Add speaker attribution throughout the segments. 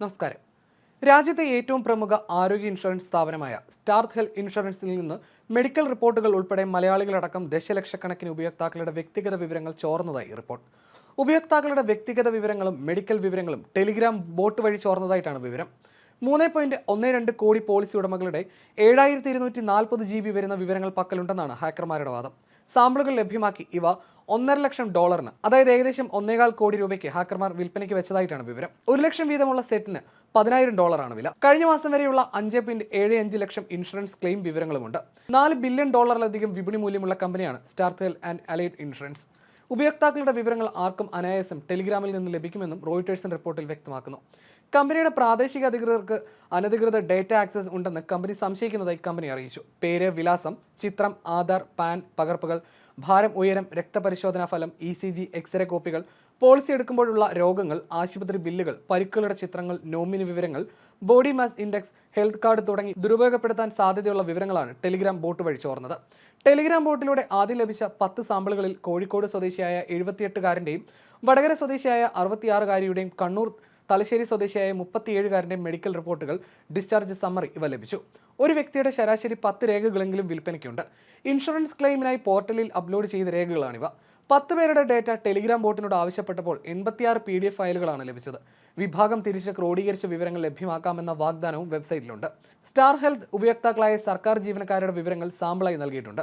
Speaker 1: നമസ്കാരം. രാജ്യത്തെ ഏറ്റവും പ്രമുഖ ആരോഗ്യ ഇൻഷുറൻസ് സ്ഥാപനമായ സ്റ്റാർത്ത് ഹെൽത്ത് ഇൻഷുറൻസിൽ നിന്ന് മെഡിക്കൽ റിപ്പോർട്ടുകൾ ഉൾപ്പെടെ മലയാളികളടക്കം ദശലക്ഷക്കണക്കിന് ഉപയോക്താക്കളുടെ വ്യക്തിഗത വിവരങ്ങൾ ചോർന്നതായി റിപ്പോർട്ട്. ഉപയോക്താക്കളുടെ വ്യക്തിഗത വിവരങ്ങളും മെഡിക്കൽ വിവരങ്ങളും ടെലിഗ്രാം ബോട്ട് വഴി ചോർന്നതായിട്ടാണ് വിവരം. മൂന്ന് പോയിന്റ് ഒന്ന് രണ്ട് കോടി പോളിസി ഉടമകളുടെ ഏഴായിരത്തി ഇരുന്നൂറ്റി നാൽപ്പത് ജി ബി വരുന്ന വിവരങ്ങൾ പക്കലുണ്ടെന്നാണ് ഹാക്കർമാരുടെ വാദം. സാമ്പിളുകൾ ലഭ്യമാക്കി ഇവ ഒന്നര ലക്ഷം ഡോളറിന് അതായത് ഏകദേശം ഒന്നേകാൽ കോടി രൂപയ്ക്ക് ഹാക്കർമാർ വിൽപ്പനയ്ക്ക് വെച്ചതായിട്ടാണ് വിവരം. ഒരു ലക്ഷം വീതമുള്ള സെറ്റിന് പതിനായിരം ഡോളറാണ് വില. കഴിഞ്ഞ മാസം വരെയുള്ള അഞ്ച് പോയിന്റ് ഏഴ് അഞ്ച് ലക്ഷം ഇൻഷുറൻസ് ക്ലെയിം വിവരങ്ങളുമുണ്ട്. നാല് ബില്യൺ ഡോളറിലധികം വിപണി മൂല്യമുള്ള കമ്പനിയാണ് സ്റ്റാർത്തേൽ ആൻഡ് അലൈഡ് ഇൻഷുറൻസ്. ഉപയോക്താക്കളുടെ വിവരങ്ങൾ ആർക്കും അനായാസം ടെലിഗ്രാമിൽ നിന്ന് ലഭിക്കുമെന്നും റോയിട്ടേഴ്സിന്റെ റിപ്പോർട്ടിൽ വ്യക്തമാക്കുന്നു. കമ്പനിയുടെ പ്രാദേശിക അധികൃതർക്ക് അനധികൃത ഡേറ്റ ആക്സസ് ഉണ്ടെന്ന് കമ്പനി സംശയിക്കുന്നതായി കമ്പനി അറിയിച്ചു. പേര് വിലാസം ചിത്രം ആധാർ പാൻ പകർപ്പുകൾ ഭാരം ഉയരം രക്തപരിശോധനാ ഫലം ഇ സി ജി എക്സ്റേ കോപ്പികൾ പോളിസി എടുക്കുമ്പോഴുള്ള രോഗങ്ങൾ ആശുപത്രി ബില്ലുകൾ പരിക്കുകളുടെ ചിത്രങ്ങൾ നോമിനി വിവരങ്ങൾ body mass index health card തുടങ്ങി ദുരുപയോഗപ്പെടുത്താൻ സാധ്യതയുള്ള വിവരങ്ങളാണ് ടെലിഗ്രാം ബോട്ട് വഴി ചോർന്നത്. ടെലിഗ്രാം ബോട്ടിലൂടെ ആദ്യം ലഭിച്ച പത്ത് സാമ്പിളുകളിൽ കോഴിക്കോട് സ്വദേശിയായ എഴുപത്തിയെട്ടുകാരന്റെയും വടകര സ്വദേശിയായ അറുപത്തിയാറുകാരിയുടെയും കണ്ണൂർ തലശ്ശേരി സ്വദേശിയായ മുപ്പത്തിയേഴുകാരന്റെ മെഡിക്കൽ റിപ്പോർട്ടുകൾ ഡിസ്ചാർജ് സമ്മറി ഇവ ലഭിച്ചു. ഒരു വ്യക്തിയുടെ ശരാശരി പത്ത് രേഖകളെങ്കിലും വിൽപ്പനയ്ക്കുണ്ട്. ഇൻഷുറൻസ് ക്ലെയിമിനായി പോർട്ടലിൽ അപ്ലോഡ് ചെയ്ത രേഖകളാണിവ. പത്ത് പേരുടെ ഡേറ്റ ടെലിഗ്രാം ബോട്ടിനോട് ആവശ്യപ്പെട്ടപ്പോൾ എൺപത്തിയാറ് പി ഡി എഫ് ഫയലുകളാണ് ലഭിച്ചത്. വിഭാഗം തിരിച്ച് ക്രോഡീകരിച്ച വിവരങ്ങൾ ലഭ്യമാക്കാമെന്ന വാഗ്ദാനവും വെബ്സൈറ്റിലുണ്ട്. സ്റ്റാർ ഹെൽത്ത് ഉപയോക്താക്കളായ സർക്കാർ ജീവനക്കാരുടെ വിവരങ്ങൾ സാമ്പിളായി നൽകിയിട്ടുണ്ട്.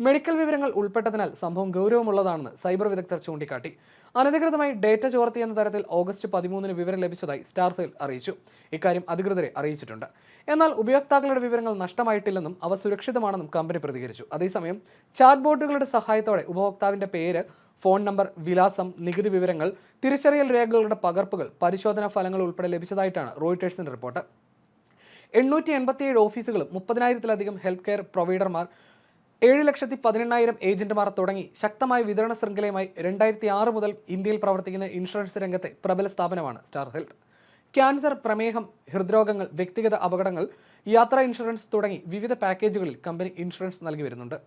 Speaker 1: മെഡിക്കൽ വിവരങ്ങൾ ഉൾപ്പെട്ടതിനാൽ സംഭവം ഗൗരവമുള്ളതാണെന്ന് സൈബർ വിദഗ്ധർ ചൂണ്ടിക്കാട്ടി. അനധികൃതമായി ഡേറ്റ ചോർത്തിയെന്ന തരത്തിൽ ഓഗസ്റ്റ് പതിമൂന്നിന് വിവരം ലഭിച്ചതായി സ്റ്റാർസെൽ അറിയിച്ചു. ഇക്കാര്യം അധികൃതരെ അറിയിച്ചിട്ടുണ്ട്. എന്നാൽ ഉപയോക്താക്കളുടെ വിവരങ്ങൾ നഷ്ടമായിട്ടില്ലെന്നും അവ സുരക്ഷിതമാണെന്നും കമ്പനി പ്രതികരിച്ചു. അതേസമയം ചാറ്റ് ബോട്ടുകളുടെ സഹായത്തോടെ ഉപഭോക്താവിന്റെ പേര് ഫോൺ നമ്പർ വിലാസം നികുതി വിവരങ്ങൾ തിരിച്ചറിയൽ രേഖകളുടെ പകർപ്പുകൾ പരിശോധനാ ഫലങ്ങൾ ഉൾപ്പെടെ ലഭിച്ചതായിട്ടാണ് റോയിട്ടേഴ്സിന്റെ റിപ്പോർട്ട്. എണ്ണൂറ്റി എൺപത്തിയേഴ് ഓഫീസുകളും മുപ്പതിനായിരത്തിലധികം ഹെൽത്ത് കെയർ പ്രൊവൈഡർമാർ ഏഴ് ലക്ഷത്തി പതിനെണ്ണായിരം ഏജന്റുമാർ തുടങ്ങി ശക്തമായ വിതരണ ശൃംഖലയുമായി രണ്ടായിരത്തി ആറ് മുതൽ ഇന്ത്യയിൽ പ്രവർത്തിക്കുന്ന ഇൻഷുറൻസ് രംഗത്തെ പ്രബല സ്ഥാപനമാണ് സ്റ്റാർ ഹെൽത്ത്. ക്യാൻസർ പ്രമേഹം ഹൃദ്രോഗങ്ങൾ വ്യക്തിഗത അപകടങ്ങൾ യാത്രാ ഇൻഷുറൻസ് തുടങ്ങി വിവിധ പാക്കേജുകളിൽ കമ്പനി ഇൻഷുറൻസ് നൽകി വരുന്നുണ്ട്.